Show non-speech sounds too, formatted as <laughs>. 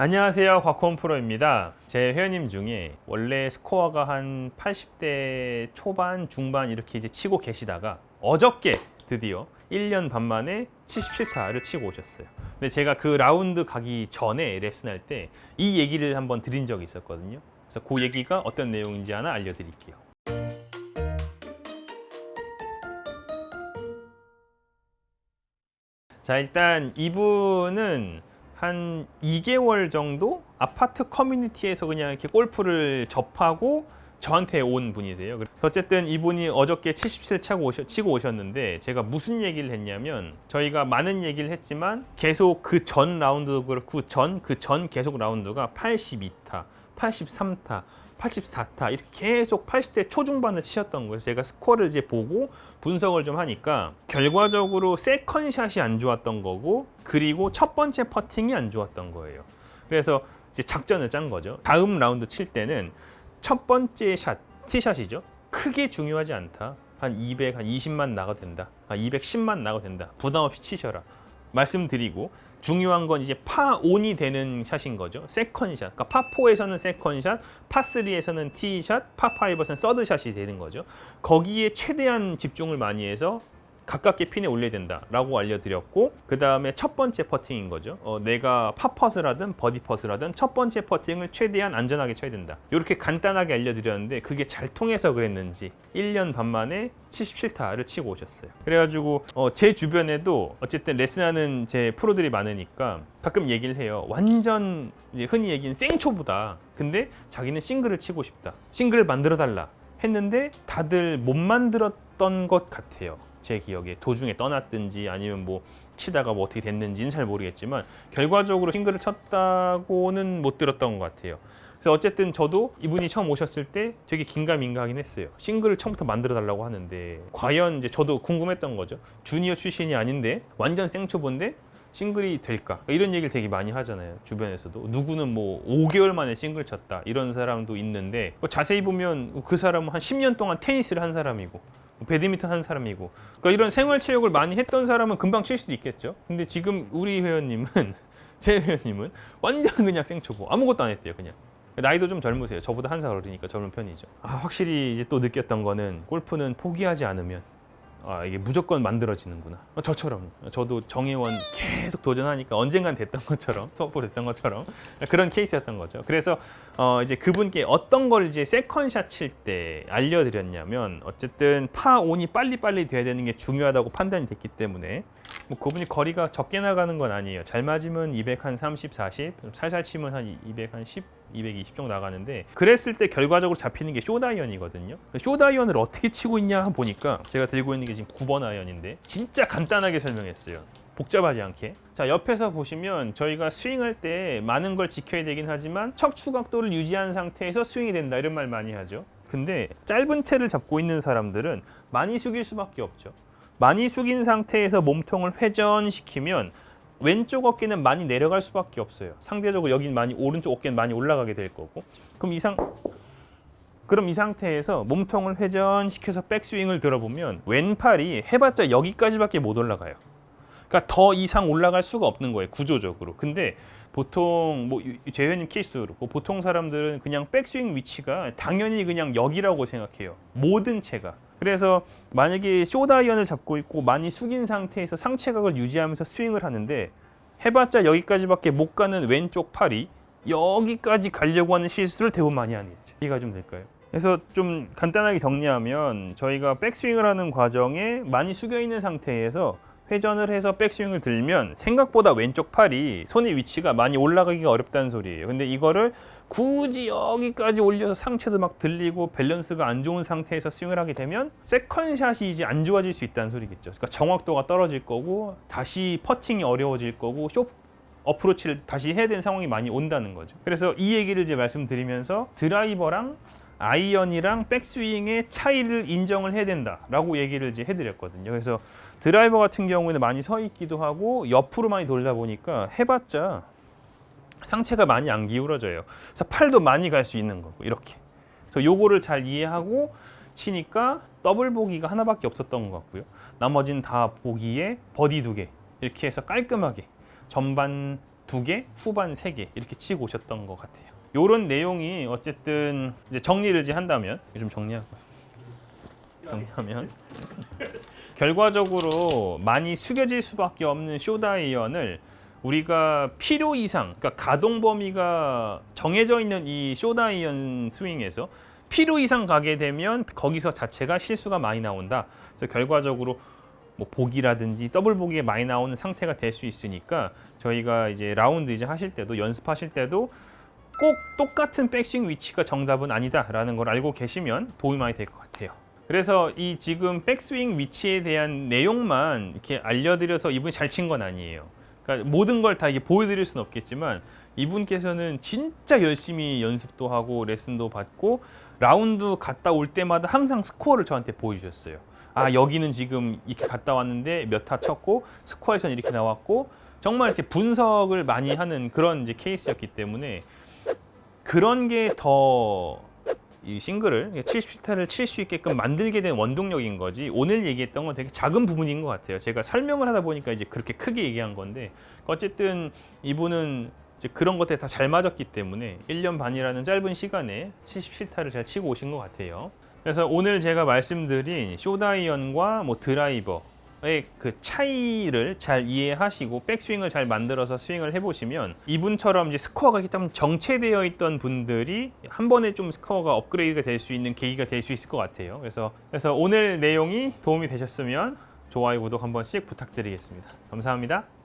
안녕하세요. 곽홈 프로입니다. 제 회원님 중에 원래 스코어가 한 80대 초반, 중반 이렇게 이제 치고 계시다가 어저께 드디어 1년 반 만에 77타를 치고 오셨어요. 근데 제가 그 라운드 가기 전에 레슨 할 때 이 얘기를 한번 드린 적이 있었거든요. 그래서 그 얘기가 어떤 내용인지 하나 알려드릴게요. 자 일단 이분은 한 2개월 정도 아파트 커뮤니티에서 그냥 이렇게 골프를 접하고 저한테 온 분이세요. 어쨌든 이분이 어저께 77 차고 오셔, 치고 오셨 는데 제가 무슨 얘기를 했냐면 저희가 많은 얘기를 했지만 계속 그 전 라운드도 그렇고 전 그 전 계속 라운드가 82타, 83타, 84타 이렇게 계속 80대 초중반을 치셨던 거예요. 제가 스코어를 이제 보고 분석을 좀 하니까 결과적으로 세컨샷이 안 좋았던 거고 그리고 첫 번째 퍼팅이 안 좋았던 거예요. 그래서 이제 작전을 짠 거죠. 다음 라운드 칠 때는 첫 번째 샷, 티샷이죠. 크게 중요하지 않다. 한 200, 한 20만 나가도 된다. 한 210만 나가도 된다. 부담 없이 치셔라. 말씀드리고 중요한 건 이제 파 온이 되는 샷인 거죠. 세컨샷. 그러니까 파 4에서는 세컨샷, 파 3에서는 티샷, 파 5에서는 서드샷이 되는 거죠. 거기에 최대한 집중을 많이 해서 가깝게 핀에 올려야 된다라고 알려드렸고 그 다음에 첫 번째 퍼팅인 거죠. 어, 내가 파퍼스를 하든 버디 퍼스를 하든 첫 번째 퍼팅을 최대한 안전하게 쳐야 된다. 이렇게 간단하게 알려드렸는데 그게 잘 통해서 그랬는지 1년 반 만에 77타를 치고 오셨어요. 그래가지고 어, 제 주변에도 어쨌든 레슨하는 제 프로들이 많으니까 가끔 얘기를 해요. 완전 흔히 얘기는 생초보다 근데 자기는 싱글을 치고 싶다. 싱글을 만들어 달라 했는데 다들 못 만들었던 것 같아요. 제 기억에 도중에 떠났든지 아니면 뭐 치다가 뭐 어떻게 됐는지는 잘 모르겠지만 결과적으로 싱글을 쳤다고는 못 들었던 것 같아요. 그래서 어쨌든 저도 이분이 처음 오셨을 때 되게 긴가민가하긴 했어요. 싱글을 처음부터 만들어 달라고 하는데 과연 이제 저도 궁금했던 거죠. 주니어 출신이 아닌데 완전 생초보인데 싱글이 될까? 이런 얘기를 되게 많이 하잖아요. 주변에서도 누구는 뭐 5개월 만에 싱글 쳤다 이런 사람도 있는데 뭐 자세히 보면 그 사람은 한 10년 동안 테니스를 한 사람이고 배드민턴 한 사람이고 그러니까 이런 생활 체육을 많이 했던 사람은 금방 칠 수도 있겠죠. 근데 지금 우리 회원님은 <laughs> 제 회원님은 완전 그냥 생초보 아무것도 안 했대요 그냥. 나이도 좀 젊으세요. 저보다 한 살 어리니까 젊은 편이죠. 아, 확실히 이제 또 느꼈던 거는 골프는 포기하지 않으면 아, 이게 무조건 만들어지는구나. 어, 저처럼 저도 정혜원 계속 도전하니까 언젠간 됐던 것처럼 수업보 됐던 것처럼 그런 케이스였던 거죠. 그래서 어, 이제 그분께 어떤 걸 이제 세컨샷 칠 때 알려드렸냐면 어쨌든 파 온이 빨리 빨리 돼야 되는 게 중요하다고 판단이 됐기 때문에 뭐 그분이 거리가 적게 나가는 건 아니에요. 잘 맞으면 200 한 30, 40, 살살 치면 한 200 한 10, 220 정도 나가는데 그랬을 때 결과적으로 잡히는 게 쇼다이언이거든요. 쇼다이언을 어떻게 치고 있냐 보니까 제가 들고 있는 게 지금 9번 아이언인데 진짜 간단하게 설명했어요. 복잡하지 않게. 자, 옆에서 보시면 저희가 스윙할 때 많은 걸 지켜야 되긴 하지만 척추 각도를 유지한 상태에서 스윙이 된다 이런 말 많이 하죠. 근데 짧은 채를 잡고 있는 사람들은 많이 숙일 수밖에 없죠. 많이 숙인 상태에서 몸통을 회전시키면 왼쪽 어깨는 많이 내려갈 수밖에 없어요. 상대적으로 여긴 많이 오른쪽 어깨는 많이 올라가게 될 거고. 그럼 이상 그럼 이 상태에서 몸통을 회전시켜서 백스윙을 들어보면 왼팔이 해봤자 여기까지밖에 못 올라가요. 그러니까 더 이상 올라갈 수가 없는 거예요 구조적으로. 근데 보통 뭐 재현님 케이스도 그렇고 보통 사람들은 그냥 백스윙 위치가 당연히 그냥 여기라고 생각해요. 모든 채가. 그래서 만약에 쇼다이언을 잡고 있고 많이 숙인 상태에서 상체각을 유지하면서 스윙을 하는데 해봤자 여기까지밖에 못 가는 왼쪽 팔이 여기까지 가려고 하는 실수를 대부분 많이 하는 거죠. 이해가 좀 될까요? 그래서 좀 간단하게 정리하면 저희가 백스윙을 하는 과정에 많이 숙여 있는 상태에서 회전을 해서 백스윙을 들면 생각보다 왼쪽 팔이 손의 위치가 많이 올라가기가 어렵다는 소리예요. 근데 이거를 굳이 여기까지 올려서 상체도 막 들리고 밸런스가 안 좋은 상태에서 스윙을 하게 되면 세컨샷이 이제 안 좋아질 수 있다는 소리겠죠. 그러니까 정확도가 떨어질 거고 다시 퍼팅이 어려워질 거고 쇼 어프로치를 다시 해야 되는 상황이 많이 온다는 거죠. 그래서 이 얘기를 이제 말씀드리면서 드라이버랑 아이언이랑 백스윙의 차이를 인정을 해야 된다라고 얘기를 이제 해드렸거든요. 그래서 드라이버 같은 경우에는 많이 서 있기도 하고 옆으로 많이 돌다 보니까 해봤자 상체가 많이 안 기울어져요. 그래서 팔도 많이 갈 수 있는 거고 이렇게. 그래서 요거를 잘 이해하고 치니까 더블 보기가 하나밖에 없었던 것 같고요. 나머지는 다 보기에 버디 두 개. 이렇게 해서 깔끔하게 전반 두 개, 후반 세 개 이렇게 치고 오셨던 것 같아요. 요런 내용이 어쨌든 이제 정리를 이제 한다면 좀 정리하고 정리하면 결과적으로 많이 숙여질 수밖에 없는 쇼다이언을 우리가 필요 이상, 그러니까 가동 범위가 정해져 있는 이 쇼다이언 스윙에서 필요 이상 가게 되면 거기서 자체가 실수가 많이 나온다. 그래서 결과적으로 뭐 보기라든지 더블 보기에 많이 나오는 상태가 될 수 있으니까 저희가 이제 라운드 이제 하실 때도 연습하실 때도 꼭 똑같은 백스윙 위치가 정답은 아니다라는 걸 알고 계시면 도움이 많이 될 것 같아요. 그래서 이 지금 백스윙 위치에 대한 내용만 이렇게 알려드려서 이분이 잘 친 건 아니에요. 그러니까 모든 걸 다 이게 보여드릴 수는 없겠지만 이분께서는 진짜 열심히 연습도 하고 레슨도 받고 라운드 갔다 올 때마다 항상 스코어를 저한테 보여주셨어요. 아 여기는 지금 이렇게 갔다 왔는데 몇 타 쳤고 스코어에서는 이렇게 나왔고 정말 이렇게 분석을 많이 하는 그런 이제 케이스였기 때문에 그런 게 더 이 싱글을 70타를 칠 수 있게끔 만들게 된 원동력인 거지 오늘 얘기했던 건 되게 작은 부분인 것 같아요. 제가 설명을 하다 보니까 이제 그렇게 크게 얘기한 건데 어쨌든 이분은 이제 그런 것들이 다 잘 맞았기 때문에 1년 반이라는 짧은 시간에 77타를 잘 치고 오신 것 같아요. 그래서 오늘 제가 말씀드린 쇼다이언과 뭐 드라이버의 그 차이를 잘 이해하시고 백스윙을 잘 만들어서 스윙을 해보시면 이분처럼 이제 스코어가 좀 정체되어 있던 분들이 한 번에 좀 스코어가 업그레이드가 될 수 있는 계기가 될 수 있을 것 같아요. 그래서 그래서 오늘 내용이 도움이 되셨으면 좋아요, 구독 한 번씩 부탁드리겠습니다. 감사합니다.